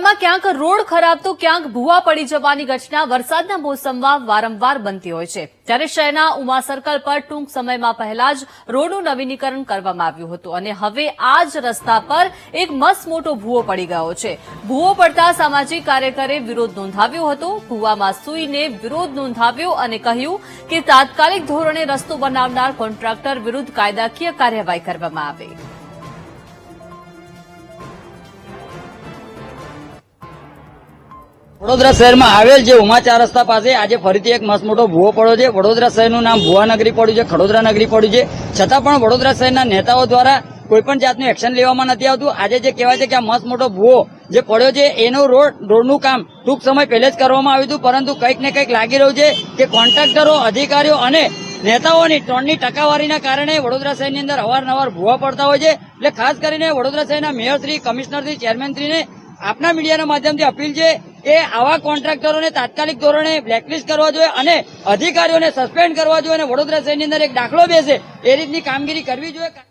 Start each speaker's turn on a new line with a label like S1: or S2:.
S1: વડોદરામાં ક્યાંક રોડ ખરાબ તો ક્યાંક ભૂવા પડી જવાની ઘટના વરસાદના મોસમમાં વારંવાર બનતી હોય છે. ત્યારે શહેરના ઉમા સર્કલ પર ટૂંક સમયમાં પહેલા જ રોડનું નવીનીકરણ કરવામાં આવ્યું હતું અને હવે આ જ રસ્તા પર એક મસ્ત મોટો ભૂવો પડી ગયો છે. ભૂવો પડતા સામાજિક કાર્યકરે વિરોધ નોંધાવ્યો હતો. ભૂવામાં સૂઈને વિરોધ નોંધાવ્યો અને કહ્યું કે તાત્કાલિક ધોરણે રસ્તો બનાવનાર કોન્ટ્રાક્ટર વિરુદ્ધ કાયદાકીય કાર્યવાહી કરવામાં આવે.
S2: વડોદરા શહેરમાં આવેલ જે ઉમા રસ્તા પાસે આજે ફરીથી એક મસ્ત મોટો ભૂવો પડ્યો છે. વડોદરા શહેરનું નામ ભુવા નગરી પડ્યું છે, ખડોદરા નગરી પડ્યું છે. છતાં પણ વડોદરા શહેરના નેતાઓ દ્વારા કોઈ પણ જાતનું એક્શન લેવામાં નથી આવતું. આજે જે કહેવાય છે કે આ મસ્ત મોટો ભૂવો જે પડ્યો છે, એનો રોડ, રોડનું કામ ટૂંક સમય પહેલે જ કરવામાં આવ્યું હતું, પરંતુ કંઈક ને કંઈક લાગી રહ્યું છે કે કોન્ટ્રાક્ટરો, અધિકારીઓ અને નેતાઓની ત્રણની ટકાવારીના કારણે વડોદરા શહેરની અંદર અવારનવાર ભૂવા પડતા હોય છે. એટલે ખાસ કરીને વડોદરા શહેરના મેયરશ્રી કમિશનરશ્રી ચેરમેનશ્રીને આપના મીડિયાના માધ્યમથી અપીલ છે કે આવા કોન્ટ્રાક્ટરોને તાત્કાલિક ધોરણે બ્લેકલિસ્ટ કરવા જોઈએ અને અધિકારીઓને સસ્પેન્ડ કરવા જોઈએ અને વડોદરા શહેરની અંદર એક દાખલો બેસે એ રીતની કામગીરી કરવી જોઈએ.